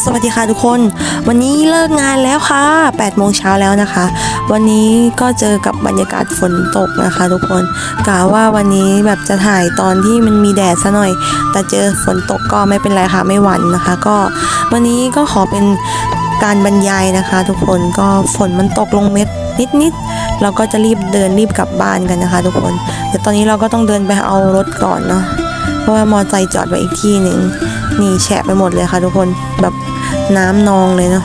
สวัสดีค่ะทุกคน วันนี้เลิกงานแล้วค่ะ8โมงเช้าแล้วนะคะ วันนี้ก็เจอกับบรรยากาศฝนตกนะคะทุกคนกะว่าวันนี้แบบจะถ่ายตอนที่มันมีแดดซะหน่อย แต่เจอฝนตกก็ไม่เป็นไรค่ะไม่หวั่นนะคะ ก็วันนี้ก็ขอเป็นการบรรยายนะคะ ทุกคนก็ฝนมันตกลงเม็ดนิดๆเราก็จะรีบเดินรีบกลับบ้านกันนะคะ ทุกคนแต่ตอนนี้เราก็ต้องเดินไปเอารถก่อนเนาะ เพราะว่ามอไซค์จอดไว้อีกที่หนึ่งนี่แฉะไปหมดเลยค่ะทุกคนแบบน้ำนองเลยเนาะ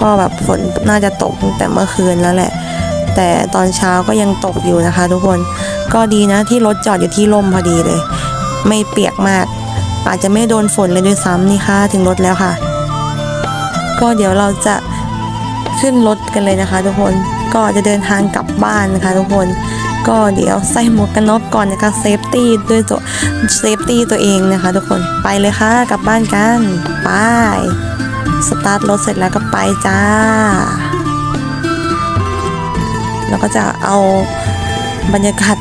ก็แบบฝนน่าจะตกตั้งแต่เมื่อคืนแล้วแหละ แต่ตอนเช้าก็ยังตกอยู่นะคะ ทุกคนก็ดีนะที่รถจอดอยู่ที่ร่มพอดีเลย ไม่เปียกมาก อาจจะไม่โดนฝนเลยด้วยซ้ำนี่ค่ะถึงรถแล้วค่ะ ก็เดี๋ยวเราจะขึ้นรถกันเลยนะคะ ทุกคนก็จะเดินทางกลับบ้านนะคะ ทุกคน ก็เดี๋ยวใส่หมวกกันน็อกก่อนนะคะเซฟตี้ด้วยตัวเซฟตี้ตัวเองนะคะทุกคนไปเลยค่ะกลับบ้านกันไปสตาร์ทรถเสร็จแล้วก็ไปจ้าแล้วก็จะเอาบรรยากาศ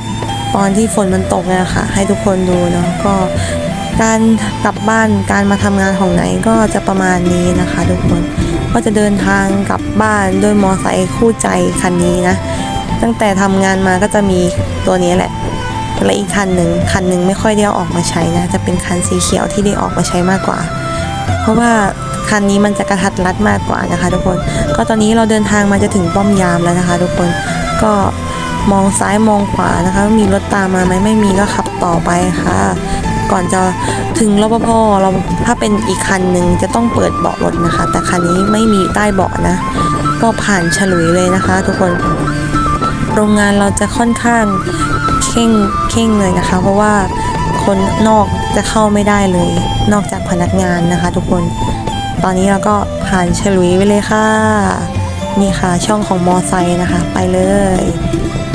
ตอนที่ฝนมันตกเนี่ยค่ะ ให้ทุกคนดูเนาะก็การกลับบ้านการมาทำงานของไหนก็จะประมาณนี้นะคะ ทุกคนก็จะเดินทางกลับบ้านด้วยมอไซค์คู่ใจคันนี้นะ ตั้งแต่ทำงานมาก็จะมีตัวนี้แหละและอีกคันหนึ่งคันหนึ่งไม่ค่อยได้เอาออกมาใช้นะ จะเป็นคันสีเขียวที่ได้ออกมาใช้มากกว่า เพราะว่าคันนี้มันจะกระทัดรัดมากกว่านะคะทุกคน ก็ตอนนี้เราเดินทางมาจะถึงป้อมยามแล้วนะคะ ทุกคนก็มองซ้ายมองขวานะคะ มีรถตามมาไหมไม่มีก็ขับต่อไปค่ะ ก่อนจะถึงรปภเราถ้าเป็นอีกคันหนึ่งจะต้องเปิดเบาะรถนะคะ แต่คันนี้ไม่มีใต้เบาะนะ ก็ผ่านฉลุยเลยนะคะ ทุกคน โรงงานเราจะค่อนข้างเข่งเข่งเลยนะคะ เพราะว่าคนนอกจะเข้าไม่ได้เลย นอกจากพนักงานนะคะ ทุกคนตอนนี้เราก็ผ่านฉลุยไปเลยค่ะ นี่ค่ะช่องของมอไซค์นะคะ ไปเลย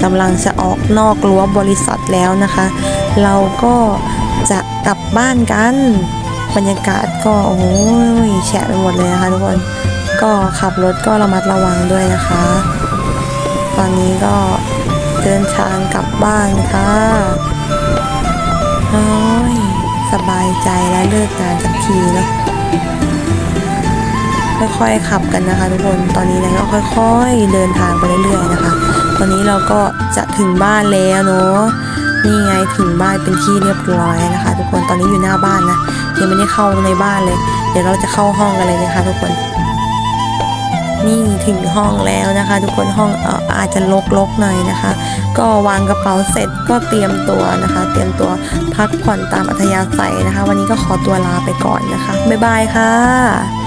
กำลังจะออกนอกรั้วบริษัทแล้วนะคะ เราก็จะกลับบ้านกัน บรรยากาศก็โอ้ยแฉะไปหมดเลยนะคะทุกคนก็ขับรถก็ระมัดระวังด้วยนะคะ ตอนนี้ก็เดินทางกลับบ้านค่ะโอ้ยสบายใจแล้วเลิกงานสักทีเนาะค่อยๆขับกันนะคะทุกคนตอนนี้นะก็ค่อยๆ เดินทางไปเรื่อยๆนะคะ ตอนนี้เราก็จะถึงบ้านแล้วเนาะนี่ไงถึงบ้านเป็นที่เรียบร้อยนะคะ ทุกคนตอนนี้อยู่หน้าบ้านนะยังไม่ได้เข้าในบ้านเลย เดี๋ยวเราจะเข้าห้องกันเลยนะคะทุกคน นี่ถึงห้องแล้วนะคะ ทุกคนห้องอออาจจะลกๆหน่อยนะคะ ก็วางกระเป๋าเสร็จก็เตรียมตัวนะคะ เตรียมตัวพักผ่อนตามอัธยาศัยนะคะ วันนี้ก็ขอตัวลาไปก่อนนะคะบ๊ายบายค่ะ